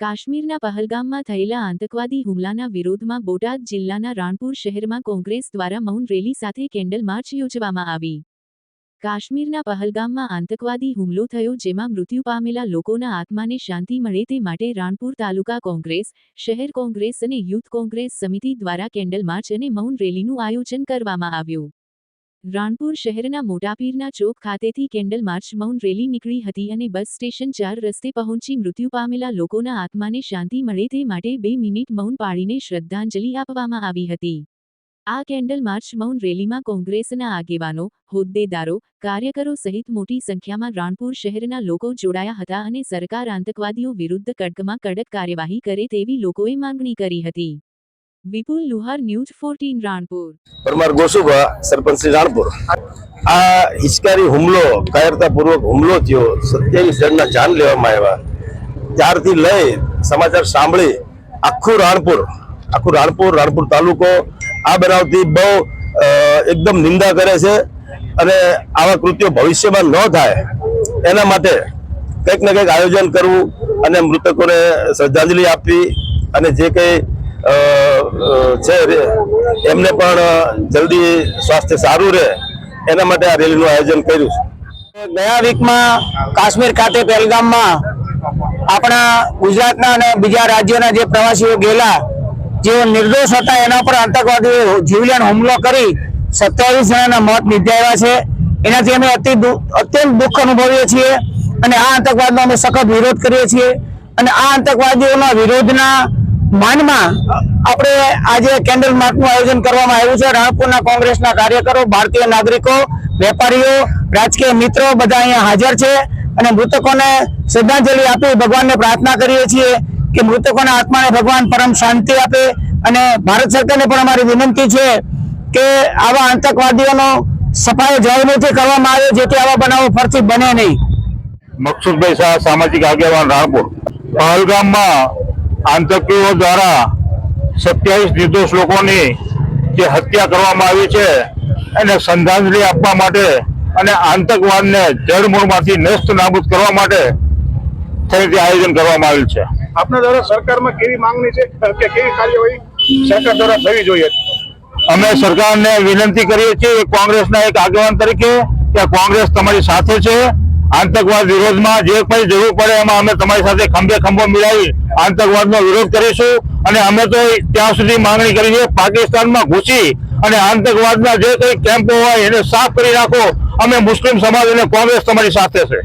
કાશ્મીરના પહલગામમાં થયેલા આતંકવાદી હુમલાના વિરોધમાં બોટાદ જિલ્લાના રાણપુર શહેરમાં કોંગ્રેસ દ્વારા મૌન રેલી સાથે કેન્ડલ માર્ચ યોજવામાં આવી. કાશ્મીરના પહલગામમાં આતંકવાદી હુમલો થયો જેમાં મૃત્યુ પામેલા લોકોના આત્માને શાંતિ મળે તે માટે રાણપુર તાલુકા કોંગ્રેસ, શહેર કોંગ્રેસ અને યુથ કોંગ્રેસ સમિતિ દ્વારા કેન્ડલ માર્ચ અને મૌન રેલીનું આયોજન કરવામાં આવ્યું. રાણપુર શહેરના મોટાપીરના ચોક ખાતેથી કેન્ડલ માર્ચ મૌન રેલી નીકળી હતી અને બસ સ્ટેશન ચાર રસ્તે પહોંચી મૃત્યુ પામેલા લોકોના આત્માને શાંતિ મળે તે માટે બે મિનિટ મૌન પાળીને શ્રદ્ધાંજલિ આપવામાં આવી હતી. આ કેન્ડલ માર્ચ મૌન રેલીમાં કોંગ્રેસના આગેવાનો, હોદ્દેદારો, કાર્યકરો સહિત મોટી સંખ્યામાં રાણપુર શહેરના લોકો જોડાયા હતા અને સરકાર આતંકવાદીઓ વિરુદ્ધ કડકમાં કડક કાર્યવાહી કરે તેવી લોકોએ માંગણી કરી હતી. Vipul Luhar, news fourteen, Ranpur. Parmar Gosubha, sarpanch Ranpur. આ હિચકારી હુમલો, કાયરતાપૂર્વક હુમલો થયો, સત્યાવીસ જણના જાન લેવામાં આવ્યા. ત્યારથી લઈ સમાચાર સાંભળી આખું રાણપુર આખું રાણપુર રાણપુર તાલુકો આ બનાવથી બહુ એકદમ નિંદા કરે છે અને આવા કૃત્યો ભવિષ્યમાં ન થાય એના માટે કંઈક ને કંઈક આયોજન કરવું અને મૃતકોને શ્રદ્ધાંજલિ આપવી અને જે કંઈ છે એમને પણ જલ્દી સ્વાસ્થ્ય સારું રહે. એના માટે આ રેલીનું આયોજન કર્યું છે. ગયા વીકમાં કાશ્મીર ખાતે પહેલગામમાં આપણા ગુજરાતના અને બીજા રાજ્યોના જે પ્રવાસીઓ ગયેલા, જેઓ નિર્દોષ હતા, એના પર આતંકવાદીઓ જીવલેણ હુમલો કરી સત્યાવીસ જણાના મોત નિપજાવ્યા છે. એનાથી અમે અતિ અત્યંત દુઃખ અનુભવીએ છીએ અને આ આતંકવાદનો અમે સખત વિરોધ કરીએ છીએ. અને આ આતંકવાદીઓના વિરોધના માનમાં આપણે આજે કેન્ડલ માર્કનું આયોજન કરવામાં આવ્યું છે. રાણપુરના કોંગ્રેસના કાર્યકરો, ભારતીય નાગરિકો, વેપારીઓ, રાજકીય મિત્રો બધા અહીંયા હાજર છે અને મૃતકોને શ્રદ્ધાંજલિ આપી ભગવાનને પ્રાર્થના કરીએ છીએ કે મૃતકોના આત્માને ભગવાન પરમ શાંતિ આપે અને ભારત સરકારને પણ અમારી વિનંતી છે કે આવા આતંકવાદીઓનો સફાઈ નથી કરવામાં આવે, જેથી આવા બનાવો ફરતી બને નહીં. મકસુદભાઈ શાહ સામાજિક આગેવાન રાણપુર. પહલગામમાં આતંકીઓ દ્વારા સત્યાવીસ નિર્દોષ લોકોની જે હત્યા કરવામાં આવી છે એને શ્રદ્ધાંજલિ આપવા માટે અને આતંકવાદને જડમૂળમાંથી નષ્ટ નાબૂદ કરવા માટે થઈને આયોજન કરવામાં આવેલ છે. આપના દ્વારા સરકારમાં કેવી માંગણી છે કે કેવી કાર્યવાહી સરકાર દ્વારા થવી જોઈએ? અમે સરકારને વિનંતી કરીએ છીએ કોંગ્રેસના એક આગેવાન તરીકે કે કોંગ્રેસ તમારી સાથે છે. આતંકવાદ વિરોધમાં જે કંઈ જરૂર પડે એમાં અમે તમારી સાથે ખંભે ખંભો મિલાવી આતંકવાદનો વિરોધ કરીશું અને અમે તો ત્યાં સુધી માંગણી કરી છે, પાકિસ્તાનમાં ઘૂસી અને આતંકવાદના જે કંઈ કેમ્પો હોય એને સાફ કરી નાખો અમે મુસ્લિમ સમાજ અને કોંગ્રેસ તમારી સાથે છે.